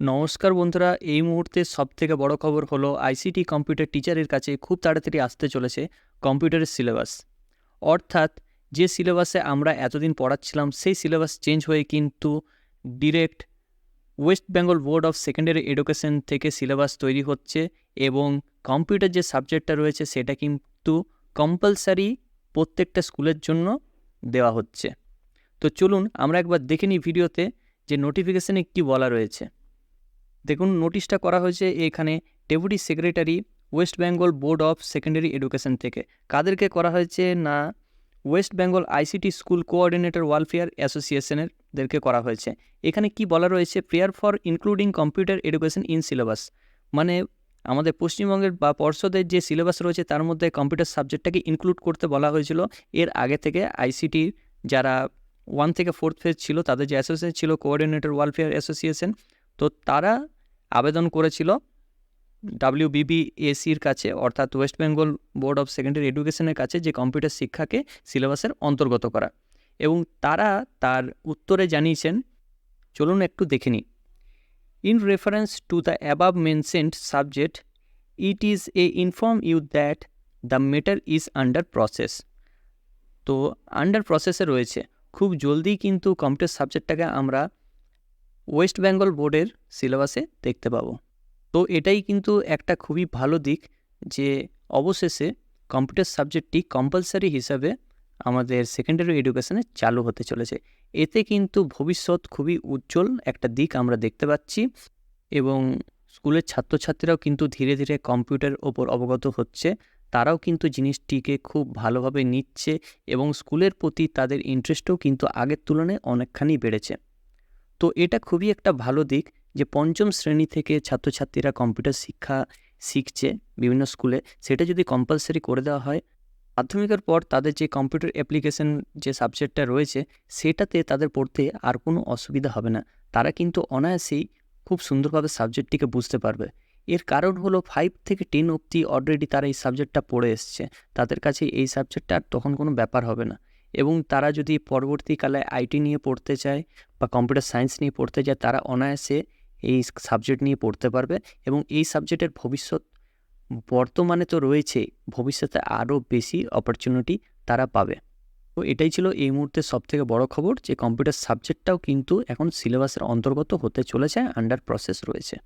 নমস্কার বন্ধুরা, এই মুহূর্তে সবথেকে বড় খবর হলো আইসিটি কম্পিউটার টিচারের কাছে খুব তাড়াতাড়ি আসতে চলেছে কম্পিউটারের সিলেবাস। অর্থাৎ যে সিলেবাসে আমরা এতদিন পড়াচ্ছিলাম, সেই সিলেবাস চেঞ্জ হয়ে কিন্তু direct West Bengal board of secondary education থেকে সিলেবাস তৈরি হচ্ছে এবং কম্পিউটার যে সাবজেক্টটা রয়েছে, সেটা কিন্তু কম্পালসারি প্রত্যেকটা স্কুলের জন্য দেওয়া হচ্ছে। তো চলুন আমরা একবার দেখে নিই ভিডিওতে যে নোটিফিকেশানে কী বলা রয়েছে। দেখুন নোটিশটা করা হয়েছে এখানে deputy secretary West Bengal board of secondary education থেকে। কাদেরকে করা হয়েছে না West Bengal ICT school coordinator welfare অ্যাসোসিয়েশনেরদেরকে করা হয়েছে। এখানে কি বলা রয়েছে? Prayer for including computer education in syllabus মানে আমাদের পশ্চিমবঙ্গের বা পর্ষদের যে সিলেবাস রয়েছে, তার মধ্যে কম্পিউটার সাবজেক্টটাকে ইনক্লুড করতে বলা হয়েছিল। এর আগে থেকে আইসিটির যারা ওয়ান থেকে ফোর্থ ফেজ ছিল, তাদের যে অ্যাসোসিয়েশন ছিল কোঅর্ডিনেটর ওয়েলফেয়ার অ্যাসোসিয়েশন তো তারা আবেদন করেছিল ডাব্লিউবিবিএসির কাছে, অর্থাৎ West Bengal board of secondary এডুকেশনের কাছে, যে কম্পিউটার শিক্ষাকে সিলেবাসের অন্তর্গত করা। এবং তারা তার উত্তরে জানিয়েছেন, চলুন একটু দেখে নিই। In reference to the above mentioned subject it is a inform you that the matter is under process তো আন্ডার প্রসেসে রয়েছে। খুব জলদি কিন্তু কম্পিউটার সাবজেক্টটাকে আমরা ওয়েস্ট বেঙ্গল বোর্ডের সিলেবাসে দেখতে পাবো। তো এটাই কিন্তু একটা খুবই ভালো দিক যে অবশেষে কম্পিউটার সাবজেক্টটি কম্পালসারি হিসাবে আমাদের সেকেন্ডারি এডুকেশনে চালু হতে চলেছে। এতে কিন্তু ভবিষ্যৎ খুবই উজ্জ্বল একটা দিক আমরা দেখতে পাচ্ছি এবং স্কুলের ছাত্রছাত্রীরাও কিন্তু ধীরে ধীরে কম্পিউটারের ওপর অবগত হচ্ছে। তারাও কিন্তু জিনিসটিকে খুব ভালোভাবে নিচ্ছে এবং স্কুলের প্রতি তাদের ইন্টারেস্টও কিন্তু আগের তুলনায় অনেকখানি বেড়েছে। তো এটা খুবই একটা ভালো দিক যে পঞ্চম শ্রেণি থেকে ছাত্রছাত্রীরা কম্পিউটার শিক্ষা শিখছে বিভিন্ন স্কুলে। সেটা যদি কম্পালসারি করে দেওয়া হয় মাধ্যমিকের পর তাদের যে কম্পিউটার অ্যাপ্লিকেশন যে সাবজেক্টটা রয়েছে, সেটাতে তাদের পড়তে আর কোনো অসুবিধা হবে না। তারা কিন্তু অনায়াসেই খুব সুন্দরভাবে সাবজেক্টটিকে বুঝতে পারবে। এর কারণ হলো ফাইভ থেকে টেন অবধি অলরেডি তারা এই সাবজেক্টটা পড়ে এসছে। তাদের কাছে এই সাবজেক্টটা আর তখন কোনো ব্যাপার হবে না। এবং তারা যদি পরবর্তীকালে আইটি নিয়ে পড়তে চায় বা কম্পিউটার সায়েন্স নিয়ে পড়তে চায়, তারা অনায়াসে এই সাবজেক্ট নিয়ে পড়তে পারবে এবং এই সাবজেক্টের ভবিষ্যৎ বর্তমানে তো রয়েছে, ভবিষ্যতে আরও বেশি অপরচুনিটি তারা পাবে। তো এটাই ছিল এই মুহূর্তে সবথেকে বড় খবর যে কম্পিউটার সাবজেক্টটাও কিন্তু এখন সিলেবাসের অন্তর্গত হতে চলেছে আন্ডার প্রসেস রয়েছে।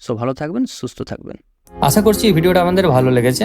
সো ভালো থাকবেন, সুস্থ থাকবেন। আশা করছি এই ভিডিওটা আমাদের ভালো লেগেছে।